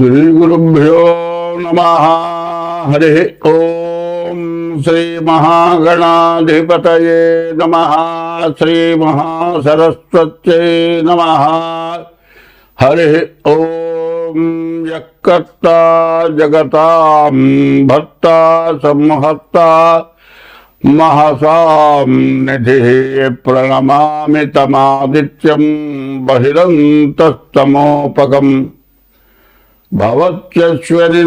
श्रीगुरुभ्यो नमः। हरिः ॐ श्रीमहागणाधिपतये नमः। श्रीमहासरस्वत्यै नमः। हरिः ॐ यक्कर्ता जगतां भक्ता संहत्ता महसां निधिः प्रणमामि तमादित्यं बहिरन्तस्तमोपकम् భవత్యశ్వని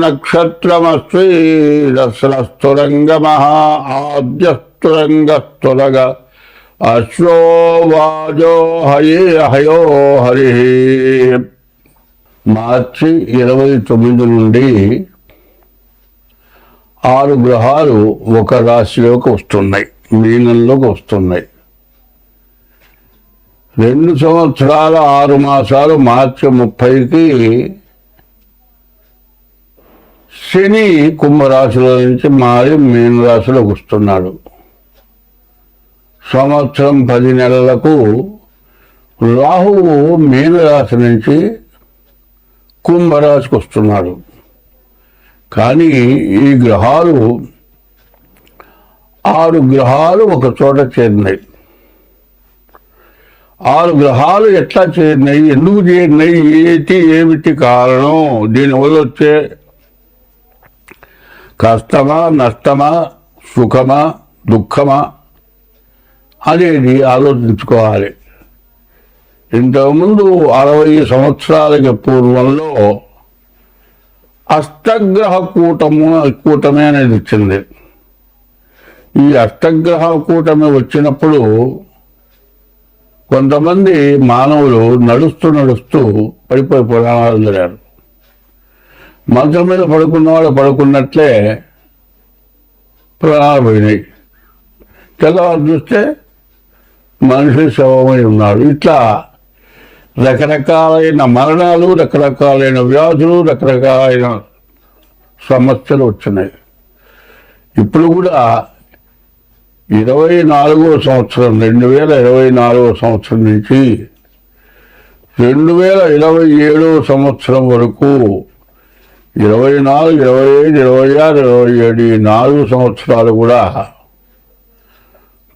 మహా ఆద్యస్తురంగ ఆద్యస్తురంగస్తురగ అశ్వో వాజో హయే హయో హరి మార్చి ఇరవై తొమ్మిది నుండి ఆరు గ్రహాలు ఒక రాశిలోకి వస్తున్నాయి మీనంలోకి వస్తున్నాయి. రెండు సంవత్సరాల ఆరు మాసాలు మార్చి ముప్పైకి శని కుంభరాశిలో నుంచి మారి మీనరాశిలోకి వస్తున్నాడు. సంవత్సరం పది నెలలకు రాహువు మీనరాశి నుంచి కుంభరాశికి వస్తున్నాడు. కానీ ఈ గ్రహాలు ఆరు గ్రహాలు ఒక చోట చేరినాయి. ఆరు గ్రహాలు ఎట్లా చేరినాయి? ఎందుకు చేరినాయి? ఏటి? ఏమిటి కారణం? దీనివల్ల వచ్చే కష్టమా నష్టమా సుఖమా దుఃఖమా? అనేది ఆలోచించుకోవాలి. ఇంతకుముందు అరవై సంవత్సరాలకి పూర్వంలో అష్టగ్రహ కూటము కూటమి అనేది వచ్చింది ఈ అష్టగ్రహ కూటమి వచ్చినప్పుడు కొంతమంది మానవులు నడుస్తూ నడుస్తూ పడిపోయి పురాణాలు జరిగారు మంచం మీద పడుకున్న వాళ్ళు పడుకున్నట్లే ప్రాణాలు పోయినాయి. తెల్లవారు చూస్తే మనిషి శవమై ఉన్నాడు. ఇట్లా రకరకాలైన మరణాలు రకరకాలైన వ్యాధులు రకరకాలైన సమస్యలు వచ్చినాయి. ఇప్పుడు కూడా ఇరవై నాలుగో సంవత్సరం రెండు వేల ఇరవై నాలుగో సంవత్సరం నుంచి రెండు వేల ఇరవై ఏడో సంవత్సరం వరకు ఇరవై నాలుగు ఇరవై ఐదు ఇరవై ఆరు ఇరవై ఏడు ఈ నాలుగు సంవత్సరాలు కూడా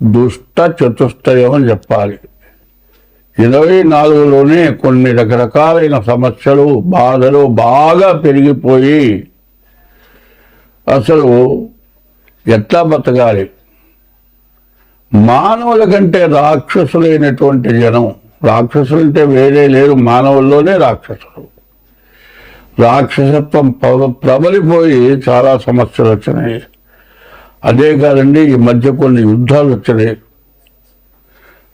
దుష్ట చతుష్టయం అని చెప్పాలి. ఇరవై నాలుగులోనే కొన్ని రకరకాలైన సమస్యలు బాధలు బాగా పెరిగిపోయి అసలు ఎట్లా బతకాలి? మానవుల కంటే రాక్షసులైనటువంటి జనం రాక్షసులు అంటే వేరే లేరు మానవుల్లోనే రాక్షసులు. రాక్షసత్వం ప్రబలిపోయి చాలా సమస్యలు వచ్చినాయి. అదే కాదండి ఈ మధ్య కొన్ని యుద్ధాలు వచ్చినాయి.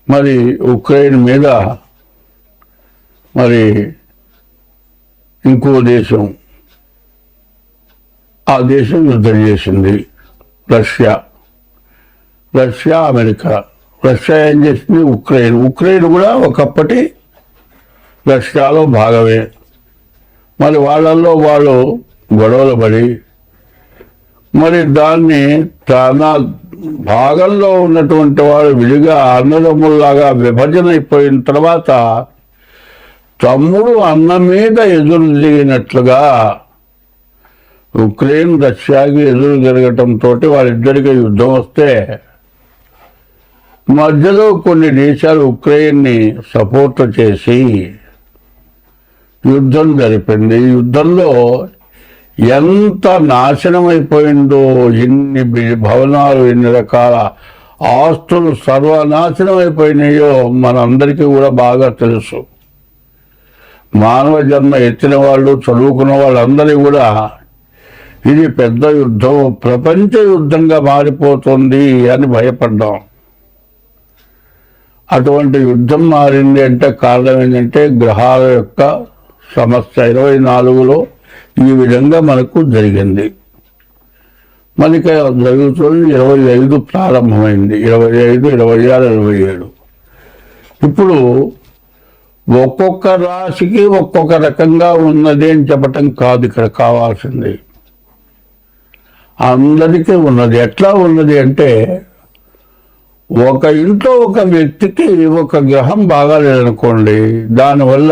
మరి ఉక్రెయిన్ మీద మరి ఇంకో దేశం ఆ దేశం యుద్ధం చేసింది రష్యా. Russia America. రష్యా ఏం చేసింది? ఉక్రెయిన్. ఉక్రెయిన్ కూడా ఒకప్పటి రష్యాలో భాగమే. మరి వాళ్ళల్లో వాళ్ళు గొడవలు పడి మరి దాన్ని తన భాగంలో ఉన్నటువంటి వాడు విడిగా అన్నదమ్ముల్లాగా విభజన అయిపోయిన తర్వాత తమ్ముడు అన్న మీద ఎదురు తిరిగినట్లుగా ఉక్రెయిన్ రష్యాకి ఎదురు తిరగటంతో వాళ్ళిద్దరికి యుద్ధం వస్తే మధ్యలో కొన్ని దేశాలు ఉక్రెయిన్ని సపోర్ట్ చేసి యుద్ధం జరిపింది. ఈ యుద్ధంలో ఎంత నాశనం అయిపోయిందో ఎన్ని భవనాలు ఎన్ని రకాల ఆస్తులు సర్వనాశనం అయిపోయినాయో మనందరికీ కూడా బాగా తెలుసు. మానవ జన్మ ఎత్తిన వాళ్ళు చదువుకున్న వాళ్ళందరూ కూడా ఇది పెద్ద యుద్ధం ప్రపంచ యుద్ధంగా మారిపోతుంది అని భయపడ్డాం. అటువంటి యుద్ధం మారింది అంటే కారణం ఏంటంటే గ్రహాల యొక్క సమస్య ఇరవై నాలుగులో ఈ విధంగా మనకు జరిగింది. మనకి జరుగుతుంది ఇరవై ఐదు ప్రారంభమైంది. ఇరవై ఐదు ఇరవై ఆరు ఇరవై ఏడు. ఇప్పుడు ఒక్కొక్క రాశికి ఒక్కొక్క రకంగా ఉన్నది అని చెప్పటం కాదు ఇక్కడ కావాల్సింది. అందరికీ ఉన్నది. ఎట్లా ఉన్నది అంటే ఒక ఇంట్లో ఒక వ్యక్తికి ఒక గ్రహం బాగాలేదనుకోండి దానివల్ల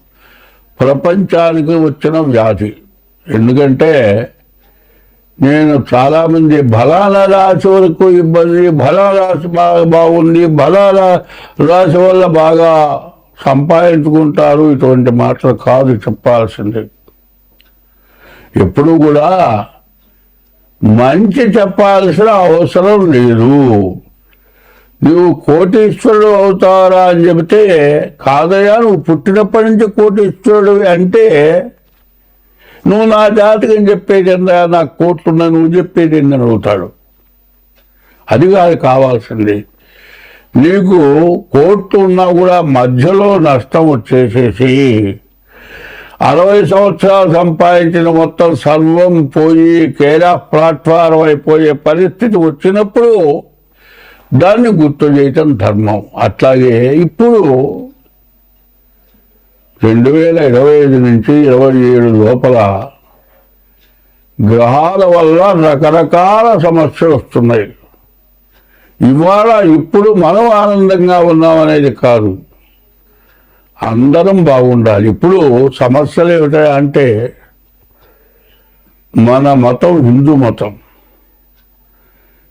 ప్రపంచానికి వచ్చిన వ్యాధి. ఎందుకంటే నేను చాలామంది బలాల రాశి వరకు ఇబ్బంది బలాల రాశి బాగా బాగుంది బలాల రాశి వల్ల బాగా సంపాదించుకుంటారు. ఇటువంటి మాటలు కాదు చెప్పాల్సింది. ఎప్పుడు కూడా మంచి చెప్పాల్సిన అవసరం లేదు. నువ్వు కోటీశ్వరుడు అవుతారా అని చెబితే కాదయా నువ్వు పుట్టినప్పటి నుంచి కోటీశ్వరుడు అంటే నువ్వు నా జాతకం చెప్పేది ఏందా నాకు కోట్లున్నా నువ్వు చెప్పేది ఏందని అవుతాడు. అది కాదు కావాల్సింది. నీకు కోర్టు ఉన్నా కూడా మధ్యలో నష్టం వచ్చేసేసి అరవై సంవత్సరాలు సంపాదించిన మొత్తం సర్వం పోయి కేరా ప్లాట్ఫారం అయిపోయే పరిస్థితి వచ్చినప్పుడు దాన్ని గుర్తు చేయటం ధర్మం. అట్లాగే ఇప్పుడు రెండు వేల ఇరవై ఐదు నుంచి ఇరవై ఏడు లోపల గ్రహాల వల్ల రకరకాల సమస్యలు వస్తున్నాయి. ఇవాళ ఇప్పుడు మనం ఆనందంగా ఉన్నామనేది కాదు. అందరం బాగుండాలి. ఇప్పుడు సమస్యలు ఏమిటంటే మన మతం హిందూ మతం.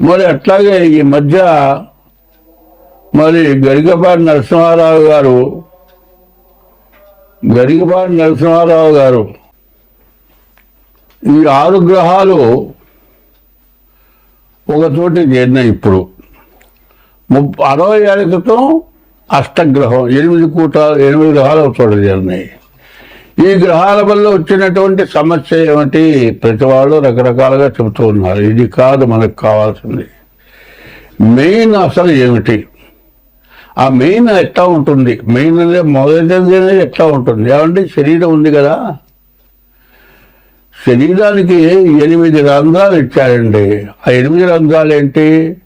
మరి అట్లాగే ఈ మధ్య మరి గరికపాటి నరసింహారావు గారు గరికపాటి నరసింహారావు గారు ఈ ఆరు గ్రహాలు ఒక చోట చేరినాయి ఇప్పుడు. ముప్పై అరవై ఏళ్ళ క్రితం అష్టగ్రహం ఎనిమిది కూట ఎనిమిది గ్రహాలు ఒక చోట చేరినాయి. ఈ గ్రహాల వల్ల వచ్చినటువంటి సమస్య ఏమిటి? ప్రతి వాళ్ళు రకరకాలుగా చెబుతూ ఉన్నారు. ఇది కాదు మనకు కావాల్సింది. మెయిన్ అసలు ఏమిటి? ఆ మెయిన్ ఎట్లా ఉంటుంది? మెయిన్ అనేది మొదటిది అనేది ఎట్లా ఉంటుంది? ఏమంటే శరీరం ఉంది కదా. శరీరానికి ఎనిమిది రంధ్రాలు ఇచ్చారండి. ఆ ఎనిమిది రంధ్రాలు ఏంటి?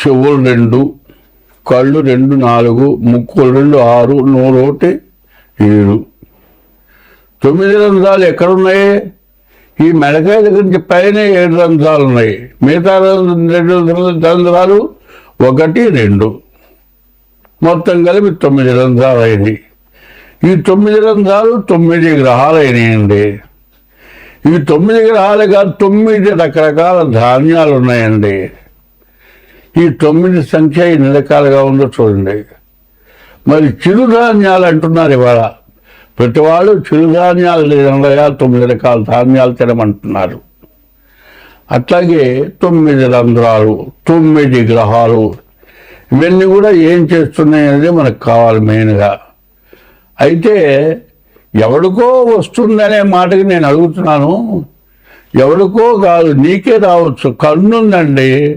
చెవులు రెండు కళ్ళు రెండు నాలుగు ముక్కులు రెండు ఆరు నూరు ఒకటి ఏడు. తొమ్మిది రంధ్రాలు ఎక్కడున్నాయి? ఈ మెడకాయ దగ్గర నుంచి పైన ఏడు రంధ్రాలు ఉన్నాయి. మిగతా రెండు రంధ్రాలు ఒకటి రెండు. మొత్తం కలిపి తొమ్మిది రంధ్రాలు అయినాయి ఈ తొమ్మిది రంధ్రాలు తొమ్మిది గ్రహాలు అయినాయండి ఈ తొమ్మిది గ్రహాలుగా తొమ్మిది రకరకాల ధాన్యాలు ఉన్నాయండి ఈ తొమ్మిది సంఖ్య ఎన్ని రకాలుగా ఉందో చూడండి. మరి చిరుధాన్యాలు అంటున్నారు ఇవాళ. ప్రతివాడు చిరుధాన్యాలు లేదనగా తొమ్మిది రకాల ధాన్యాలు తినమంటున్నారు. అట్లాగే తొమ్మిది రంధ్రాలు తొమ్మిది గ్రహాలు ఇవన్నీ కూడా ఏం చేస్తున్నాయి అనేది మనకు కావాలి మెయిన్గా. అయితే ఎవడికో వస్తుందనే మాటకి నేను అడుగుతున్నాను. ఎవడికో కాదు నీకే రావచ్చు. కన్నుందండి.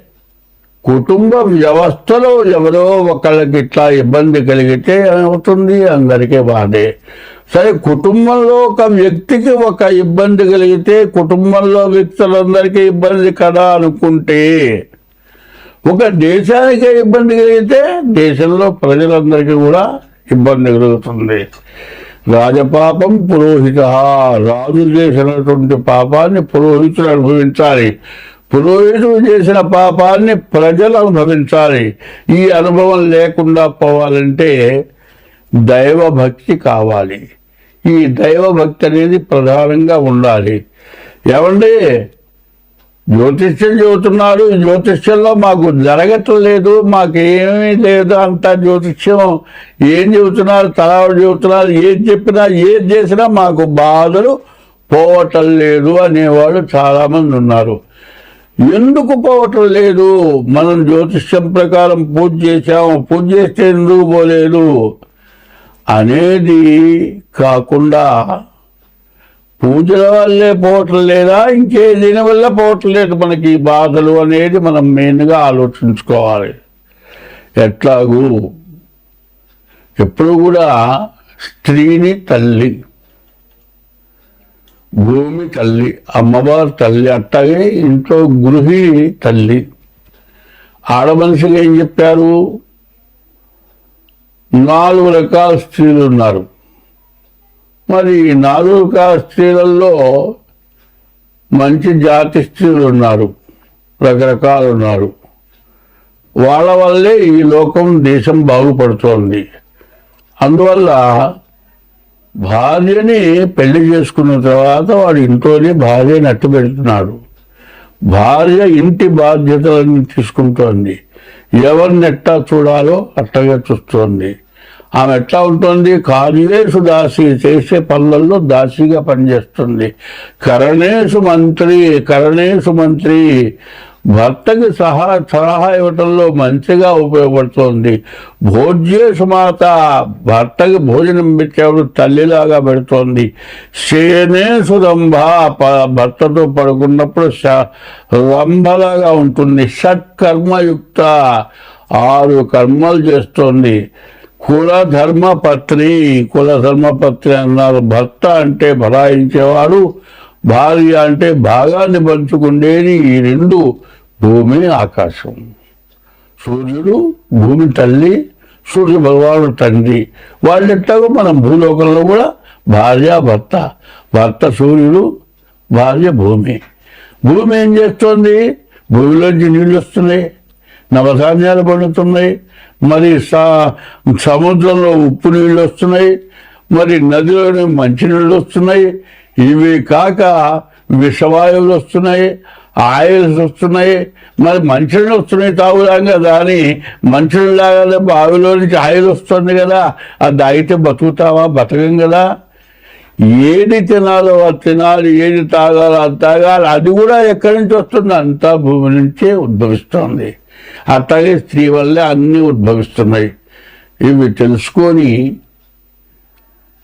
కుటుంబ వ్యవస్థలో ఎవరో ఒకళ్ళకి ఇట్లా ఇబ్బంది కలిగితే ఏమవుతుంది? అందరికీ బాధే. సరే కుటుంబంలో ఒక వ్యక్తికి ఒక ఇబ్బంది కలిగితే కుటుంబంలో వ్యక్తులందరికీ ఇబ్బంది కదా అనుకుంటే ఒక దేశానికే ఇబ్బంది కలిగితే దేశంలో ప్రజలందరికీ కూడా ఇబ్బంది కలుగుతుంది. రాజపాపం పురోహిత రాజు చేసినటువంటి పాపాన్ని పురోహితులు అనుభవించాలి. పురోహితుడు చేసిన పాపాన్ని ప్రజలు అనుభవించాలి. ఈ అనుభవం లేకుండా పోవాలంటే దైవభక్తి కావాలి. ఈ దైవభక్తి అనేది ప్రధానంగా ఉండాలి. ఏమండి? జ్యోతిష్యం చెబుతున్నారు జ్యోతిష్యంలో మాకు జరగట్లేదు మాకేమీ లేదు అంత జ్యోతిష్యం. ఏం చెబుతున్నారు? తలాడు చెబుతున్నారు. ఏం చెప్పినా ఏం చేసినా మాకు బాధలు పోవటం లేదు అనేవాళ్ళు చాలామంది ఉన్నారు. ఎందుకు పోవటం లేదు? మనం జ్యోతిష్యం ప్రకారం పూజ చేశాము. పూజ చేస్తే ఎందుకు పోలేదు? అనేది కాకుండా పూజల వల్లే పోవటం లేదా ఇంకే దీని వల్ల పోవటం లేదు మనకి. ఈ బాధలు అనేది మనం మెయిన్గా ఆలోచించుకోవాలి. ఎట్లాగూ? ఎప్పుడు కూడా స్త్రీని తల్లి. భూమి తల్లి అమ్మవారు తల్లి అట్టగే ఇంట్లో గృహిణి తల్లి. ఆడమనిషికి ఏం చెప్పారు? నాలుగు రకాల స్త్రీలు ఉన్నారు. మరి నాలుగు రకాల స్త్రీలలో మంచి జాతి స్త్రీలు ఉన్నారు. రకరకాలు ఉన్నారు. వాళ్ళ వల్లే ఈ లోకం దేశం బాగుపడుతోంది. అందువల్ల భార్యని పెళ్ళి చేసుకున్న తర్వాత వాడు ఇంట్లోనే భార్యని అట్టు పెడుతున్నాడు. భార్య ఇంటి బాధ్యతలను తీసుకుంటోంది. ఎవరిని ఎట్టా చూడాలో అట్టగా చూస్తోంది. ఆమె ఎట్లా ఉంటుంది? కార్యేషు దాసి చేసే పనులలో దాసిగా పనిచేస్తుంది. కరణేషు మంత్రి కరణేషు మంత్రి భర్తకి సహా సలహా ఇవ్వటంలో మంచిగా ఉపయోగపడుతోంది. భోజ్యేషుమాత భర్తకి భోజనం పెట్టేవాడు తల్లిలాగా పెడుతోంది. శయనేషు సురంభ ప- భర్తతో పడుకున్నప్పుడు రంభలాగా ఉంటుంది. షట్కర్మయుక్త ఆరు కర్మలు చేస్తోంది. కుల కులధర్మపత్రి అన్నారు. భర్త అంటే బలాయించేవాడు భార్య అంటే భాగాన్ని పంచుకుండేది ఈ రెండు భూమి ఆకాశం. సూర్యుడు భూమి తల్లి సూర్య భగవానుడు తండ్రి. వాళ్ళెట్టాగో మనం భూలోకంలో కూడా భార్య భర్త భర్త సూర్యుడు భార్య భూమి. భూమి ఏం చేస్తోంది? భూమిలోంచి నీళ్ళు వస్తున్నాయి నవధాన్యాలు పండుతున్నాయి మరి సా- సముద్రంలో ఉప్పు నీళ్ళు వస్తున్నాయి మరి నదిలోని మంచినీళ్ళు వస్తున్నాయి ఇవి కాక విషవాయువులు వస్తున్నాయి ఆయిల్స్ వస్తున్నాయి మరి మంచినీళ్ళు వస్తున్నాయి తాగుదాం కదా అని మంచినీళ్ళు లాగానే బావిలో నుంచి ఆయిల్ వస్తుంది కదా అది తాగితే బతుకుతావా? బతకం కదా. ఏది తినాలో అది తినాలి ఏది తాగాలో అది తాగాలి అది కూడా ఎక్కడి నుంచి వస్తుంది? అంతా భూమి నుంచే ఉద్భవిస్తుంది. అట్లాగే స్త్రీ వల్లే అన్నీ ఉద్భవిస్తున్నాయి. ఇవి తెలుసుకొని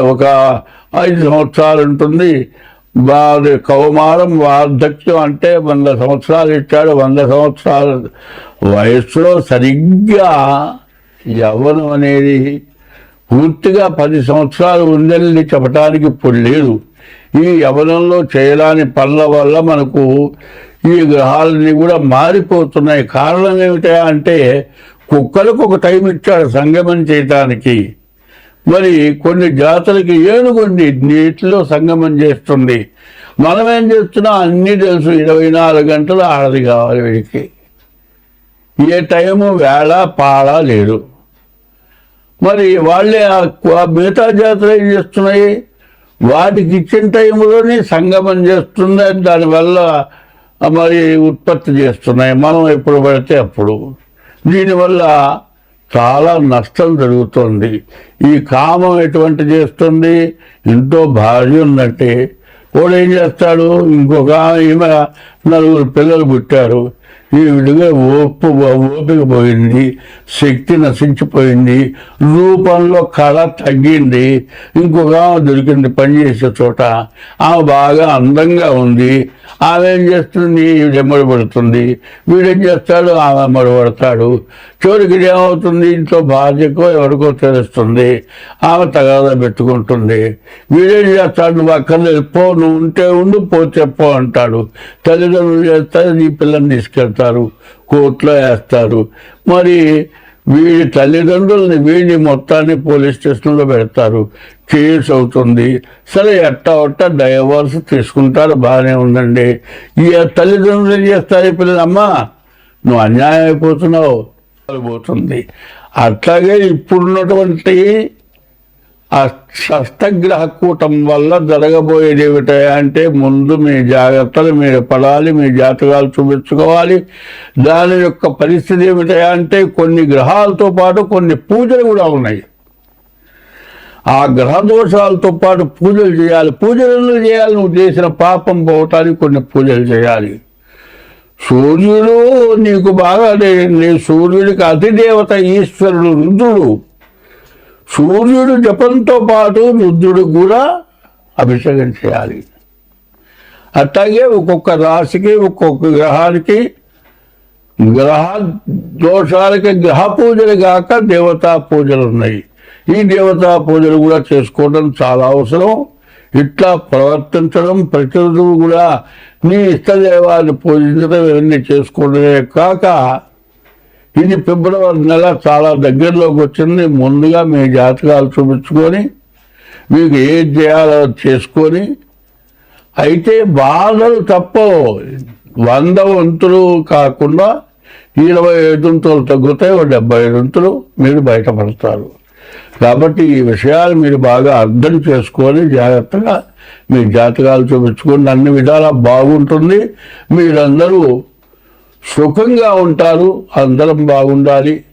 ఒక ఐదు సంవత్సరాలు ఉంటుంది. వారి కౌమారం వార్ధక్యం అంటే వంద సంవత్సరాలు ఇచ్చాడు. వంద సంవత్సరాల వయస్సులో సరిగ్గా యవ్వనం అనేది పూర్తిగా పది సంవత్సరాలు ఉందని చెప్పడానికి ఇప్పుడు లేదు. ఈ యవనంలో చేయరాని పనుల వల్ల మనకు ఈ గ్రహాలన్నీ కూడా మారిపోతున్నాయి. కారణం ఏమిటా అంటే కుక్కలకు ఒక టైం ఇచ్చాడు సంగమం చేయటానికి. మరి కొన్ని జాతులకి ఏనుగుండి నీటిలో సంగమం చేస్తుంది. మనం ఏం చేస్తున్నా అన్నీ తెలుసు. ఇరవై నాలుగు గంటలు ఆడది కావాలి వీడికి. ఏ టైము వేళ పాళ లేదు. మరి వాళ్ళే ఆ మిగతా జాతులు ఏం చేస్తున్నాయి? వాటికి ఇచ్చిన టైంలోనే సంగమం చేస్తుంది దానివల్ల మరి ఉత్పత్తి చేస్తున్నాయి. మనం ఎప్పుడు పడితే అప్పుడు. దీనివల్ల చాలా నష్టం జరుగుతుంది. ఈ కామం ఎటువంటి చేస్తుంది? ఇంట్లో భార్య ఉన్నట్టే వాడు ఏం చేస్తాడు? ఇంకొక ఈమె నలుగురు పిల్లలు పుట్టారు. ఈ విడిగా ఓపు ఓపిక పోయింది శక్తి నశించిపోయింది రూపంలో కళ తగ్గింది ఇంకొక ఆమె దొరికింది పనిచేసే చోట. ఆమె బాగా అందంగా ఉంది. ఆమె ఏం చేస్తుంది? ఈవిడ ఎమ్మడబడుతుంది వీడేం చేస్తాడు? ఆమె ఎమ్మడబడతాడు చివరికి ఏమవుతుంది? ఇంట్లో భార్యకో ఎవరికో తెలుస్తుంది. ఆమె తగాదా పెట్టుకుంటుంది. వీడేం చేస్తాడు? నువ్వు అక్కర్లేదు పో నువ్వు ఉంటే ఉండు పోతే పో అంటాడు. తల్లిదండ్రులు చేస్తారు నీ పిల్లని తీసుకెళ్తారు. కోర్టులో వేస్తారు. మరి వీడి తల్లిదండ్రుల్ని వీడిని మొత్తాన్ని పోలీస్ స్టేషన్లో పెడతారు. కేసు అవుతుంది. సరే ఎట్టా ఒట్ట డైవర్స్ తీసుకుంటారు. బాగానే ఉందండి. ఈ తల్లిదండ్రులు ఏం చేస్తారు ఈ నువ్వు అన్యాయం అయిపోతున్నావు. పోతుంది. అట్లాగే ఇప్పుడున్నటువంటి ఆ షష్టగ్రహ కూటం వల్ల జరగబోయేది ఏమిటా అంటే ముందు మీ జాగ్రత్తలు మీరు పడాలి మీ జాతకాలు చూపించుకోవాలి. దాని యొక్క పరిస్థితి ఏమిటా అంటే కొన్ని గ్రహాలతో పాటు కొన్ని పూజలు కూడా ఉన్నాయి. ఆ గ్రహ దోషాలతో పాటు పూజలు చేయాలి. పూజలు ఎందుకు చేయాలి? నువ్వు చేసిన పాపం పోవటానికి కొన్ని పూజలు చేయాలి. సూర్యుడు నీకు బాగా నీ సూర్యుడికి అతిదేవత ఈశ్వరుడు రుద్రుడు. సూర్యుడు జపంతో పాటు రుద్రుడు కూడా అభిషేకం చేయాలి. అట్లాగే ఒక్కొక్క రాశికి ఒక్కొక్క గ్రహానికి గ్రహ దోషాలకి గ్రహ పూజలు కాక దేవతా పూజలు ఉన్నాయి. ఈ దేవతా పూజలు కూడా చేసుకోవడం చాలా అవసరం. ఇట్లా ప్రవర్తించడం ప్రతిరోజు కూడా నీ ఇష్టదేవాన్ని పూజించడం ఇవన్నీ చేసుకోవడమే కాక ఇది ఫిబ్రవరి నెల చాలా దగ్గరలోకి వచ్చింది. ముందుగా మీ జాతకాలు చూపించుకొని మీకు ఏది చేయాలో చేసుకొని అయితే బాధలు తప్పవు. వంద వంతులు కాకుండా ఇరవై ఐదు వంతులు తగ్గుతాయి ఓ డెబ్బై ఐదు వంతులు మీరు బయటపడతారు. కాబట్టి ఈ విషయాలు మీరు బాగా అర్థం చేసుకొని జాగ్రత్తగా మీ జాతకాలు చూపించుకోండి అన్ని విధాలా బాగుంటుంది. మీరందరూ సుఖంగా ఉంటారు. అందరం బాగుండాలి.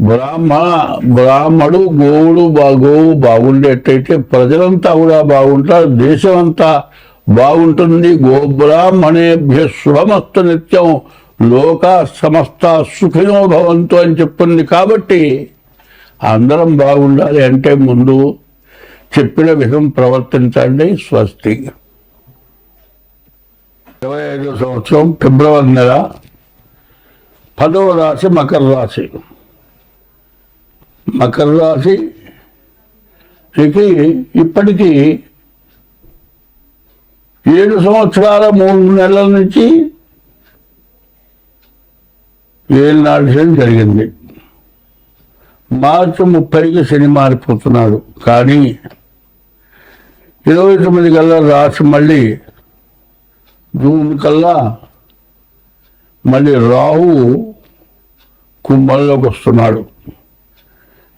బ్రాహ్మణ బ్రాహ్మడు గోవుడు బా- గోవు బాగుండేటైతే ప్రజలంతా కూడా బాగుంటారు. దేశం అంతా బాగుంటుంది. గోబ్రాహ్మణేభ్య శుభమస్తు నిత్యం. లోక సమస్త సుఖినో భవంతు అని చెప్పింది కాబట్టి అందరం బాగుండాలి అంటే ముందు చెప్పిన విధం ప్రవర్తించండి స్వస్తి. ఇరవై ఐదో సంవత్సరం ఫిబ్రవరి నెల పదవ రాశి మకర రాశి. మకర రాశి ఇప్పటికీ ఏడు సంవత్సరాల మూడు నెలల నుంచి ఏళ్ళనాడు శని జరిగింది. మార్చి ముప్పైకి శని మారిపోతున్నాడు. కానీ ఇరవై తొమ్మిది కల్లా రాసి మళ్ళీ జూన్ కల్లా మళ్ళీ రాహు కుంభంలోకి వస్తున్నాడు.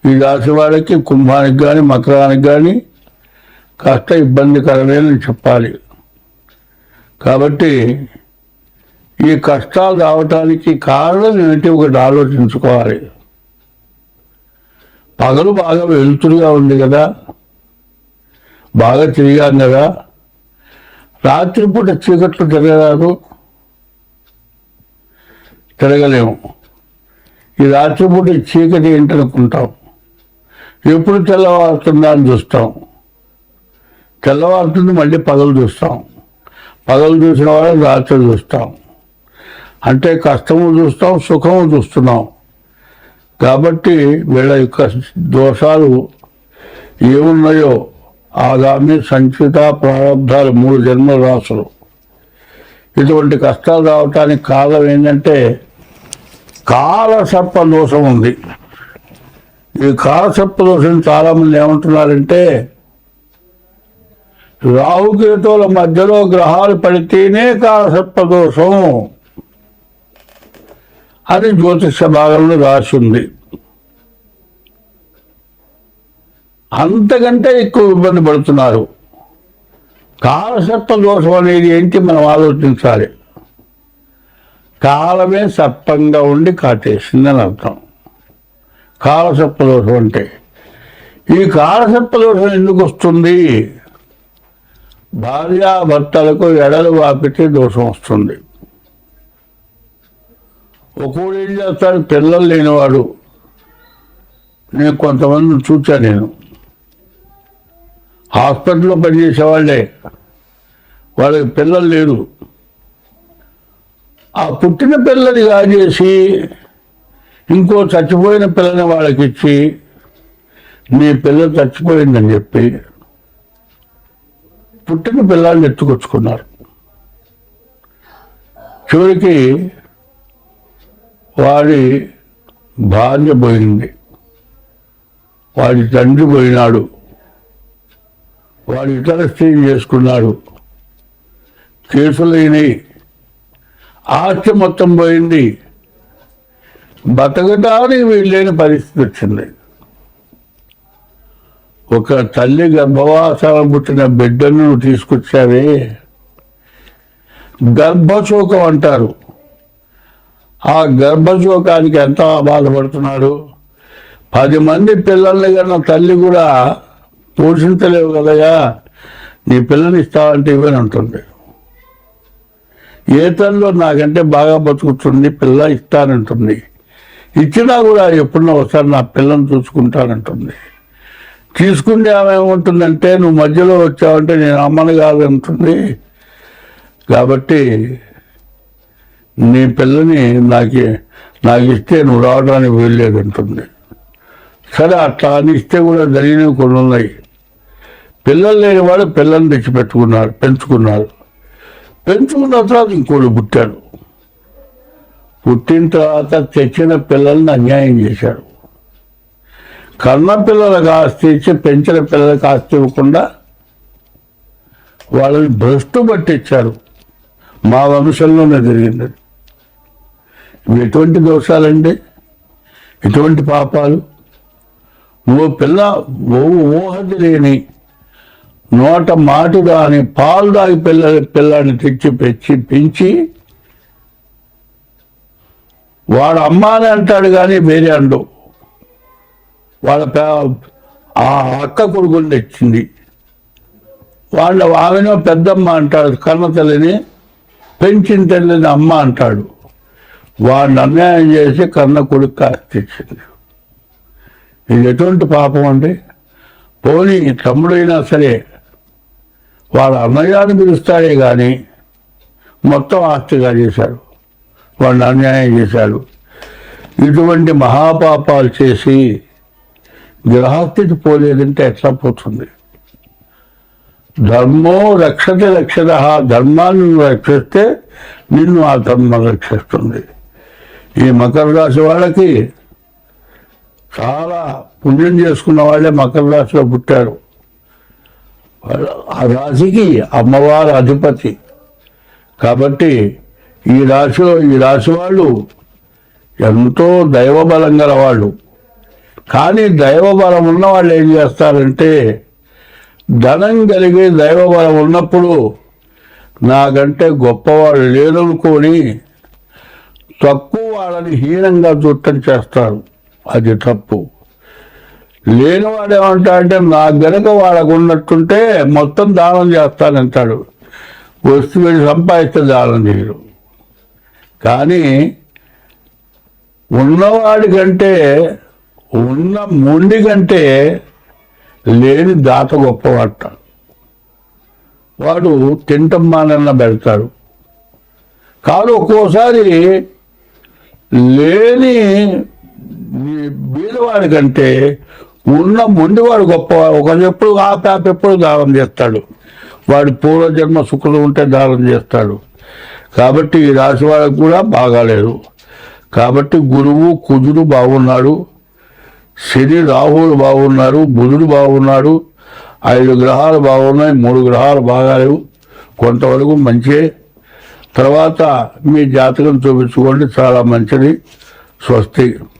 ఈ రాశి వాళ్ళకి కుంభానికి కానీ మకరానికి కానీ కాస్త ఇబ్బందికరమే అని చెప్పాలి. కాబట్టి ఈ కష్టాలు రావటానికి కారణం ఏంటి ఒకటి ఆలోచించుకోవాలి. పగలు బాగా వెలుతురుగా ఉంది కదా. బాగా తిరిగాం కదా. రాత్రిపూట చీకట్లు తిరగరాదు. తిరగలేము. ఈ రాత్రిపూట చీకటి ఏంటనుకుంటాం ఎప్పుడు తెల్లవారుతుందా అని చూస్తాం. తెల్లవారుతుంది మళ్ళీ పగలు చూస్తాం. పగలు చూసిన వాళ్ళు రాత్రి చూస్తాం. అంటే కష్టము చూస్తాం సుఖము చూస్తున్నాం. కాబట్టి వీళ్ళ యొక్క దోషాలు ఏమున్నాయో ఆగామి సంచిత ప్రారంధాలు మూడు జన్మలు రాసులు. ఇటువంటి కష్టాలు రావటానికి కారణం ఏంటంటే కాలసర్ప దోషం ఉంది. ఈ కాలసర్ప దోషం చాలామంది ఏమంటున్నారంటే రాహుకేతువుల మధ్యలో గ్రహాలు పడితేనే కాలసర్ప దోషం అని జ్యోతిష భాగంలో రాసి ఉంది. అంతకంటే ఎక్కువ ఇబ్బంది పడుతున్నారు. కాలసర్ప దోషం అనేది ఏంటి మనం ఆలోచించాలి. కాలమే సర్పంగా ఉండి కాటేసిందని అర్థం. కాలసర్ప దోషం అంటే ఈ కాలసర్ప దోషం ఎందుకు వస్తుంది? భార్యాభర్తలకు ఎడలు వాపితే దోషం వస్తుంది. ఒకడు ఏం చేస్తాడు? పిల్లలు లేనివాడు. నేను కొంతమందిని చూచా నేను. హాస్పిటల్లో పనిచేసే వాళ్ళే. వాళ్ళకి పిల్లలు లేరు. ఆ పుట్టిన పిల్లని కాజేసి ఇంకో చచ్చిపోయిన పిల్లని వాళ్ళకి ఇచ్చి నీ పిల్ల చచ్చిపోయిందని చెప్పి పుట్టిన పిల్లల్ని ఎత్తుకొచ్చుకున్నారు. చివరికి వాడి భార్య పోయింది. వాడి తండ్రి పోయినాడు. వాడు ఇతర స్త్రీని చేసుకున్నాడు. కేసులైనవి ఆస్తి మొత్తం పోయింది. బతకడానికి వీళ్ళైన పరిస్థితి వచ్చింది. ఒక తల్లి గర్భవాసాల పుట్టిన బిడ్డను నువ్వు తీసుకొచ్చావే గర్భశోకం అంటారు. ఆ గర్భశోకానికి ఎంత బాధపడుతున్నాడు? పది మంది పిల్లల్ని కన్నా తల్లి కూడా పోషించలేవు కదయా నీ పిల్లని ఇస్తావంటే ఇవని ఉంటుంది ఏ తనలో నాకంటే బాగా బతుకుతుంది పిల్ల ఇస్తానంటుంది. ఇచ్చినా కూడా ఎప్పుడన్నా ఒకసారి నా పిల్లని చూసుకుంటానంటుంది. తీసుకుంటే ఆమె ఏముంటుందంటే నువ్వు మధ్యలో వచ్చావంటే నేను అమ్మను కాదంటుంది కాబట్టి నీ పిల్లని నాకు నాకు ఇస్తే నువ్వు రావడానికి వీల్లేదంటుంది సరే అట్లా అని ఇస్తే కూడా జరిగినవి కొన్ని ఉన్నాయి. పిల్లలు లేని వాడు పిల్లల్ని తెచ్చిపెట్టుకున్నారు పెంచుకున్నారు. పెంచుకున్న తర్వాత ఇంకోటి పుట్టాడు. పుట్టిన తర్వాత తెచ్చిన పిల్లల్ని అన్యాయం చేశాడు. కన్న పిల్లలకు ఆస్తి ఇచ్చి పెంచిన పిల్లలకు ఆస్తి ఇవ్వకుండా వాళ్ళని భ్రష్టు పట్టించారు మా వంశంలోనే జరిగింది ఇవి ఎటువంటి దోషాలండి ఎటువంటి పాపాలు. నువ్వు పిల్ల ఓ ఊహ తెలియని నోట మాటు దాని పాలు దాగి పిల్ల పిల్లాన్ని తెచ్చి పెంచి పెంచి వాడు అమ్మ అని అంటాడు కానీ వేరే అండు. వాళ్ళ పే ఆ అక్క కొడుకుని తెచ్చింది. వాళ్ళ ఆమెనో పెద్దమ్మ అంటాడు కన్న తల్లిని పెంచిన తల్లిని అమ్మ అంటాడు. వాడిని అన్యాయం చేసి కన్న కొడుకు కాస్త తెచ్చింది. ఇది ఎటువంటి పాపం అండి? పోనీ తమ్ముడైనా సరే వాళ్ళ అన్నయ్యాన్ని పిలుస్తాడే కానీ మొత్తం ఆస్తిగా చేశాడు వాడిని అన్యాయం చేశాడు ఇటువంటి మహాపాపాలు చేసి గ్రహస్థితి పోలేదంటే ఎట్లా పోతుంది? ధర్మో రక్షత రక్షత ధర్మాన్ని నువ్వు రక్షిస్తే నిన్ను ఆ ధర్మం రక్షిస్తుంది. ఈ మకర రాశి వాళ్ళకి చాలా పుణ్యం చేసుకున్న వాళ్ళే మకర రాశిలో పుట్టారు. ఆ రాశికి అమ్మవారు అధిపతి. కాబట్టి ఈ రాశిలో ఈ రాశి వాళ్ళు ఎంతో దైవబలం గల వాళ్ళు. కానీ దైవబలం ఉన్న వాళ్ళు ఏం చేస్తారంటే ధనం కలిగి దైవ బలం ఉన్నప్పుడు నాకంటే గొప్పవాళ్ళు లేదనుకొని తక్కువ వాళ్ళని హీనంగా చూడటం చేస్తారు. అది తప్పు. లేనివాడు ఏమంటాడంటే నా గనక వాళ్ళకు ఉన్నట్టుంటే మొత్తం దానం చేస్తానంటాడు. వస్తు వెళ్ళి సంపాదిస్తే దానం చేయరు. కానీ ఉన్నవాడి కంటే ఉన్న మొండి కంటే లేని దాత గొప్పవాట వాడు తింటమ్మానన్న పెడతాడు. కాదు ఒక్కోసారి లేని బీదవాడి కంటే ఉన్న మొండివాడు గొప్ప ఒక ఎప్పుడు ఆ పాప ఎప్పుడు దానం చేస్తాడు. వాడి పూర్వజన్మ సుఖులు ఉంటే దానం చేస్తాడు. కాబట్టి ఈ రాశి వాళ్ళకు కూడా బాగాలేదు. కాబట్టి గురువు కుజుడు బాగున్నాడు. శని రాహువులు బాగున్నారు బుధుడు బాగున్నాడు. ఐదు గ్రహాలు బాగున్నాయి మూడు గ్రహాలు బాగాలేవు. కొంతవరకు మంచిదే తర్వాత మీ జాతకం చూపించుకోండి చాలా మంచిది. స్వస్తి.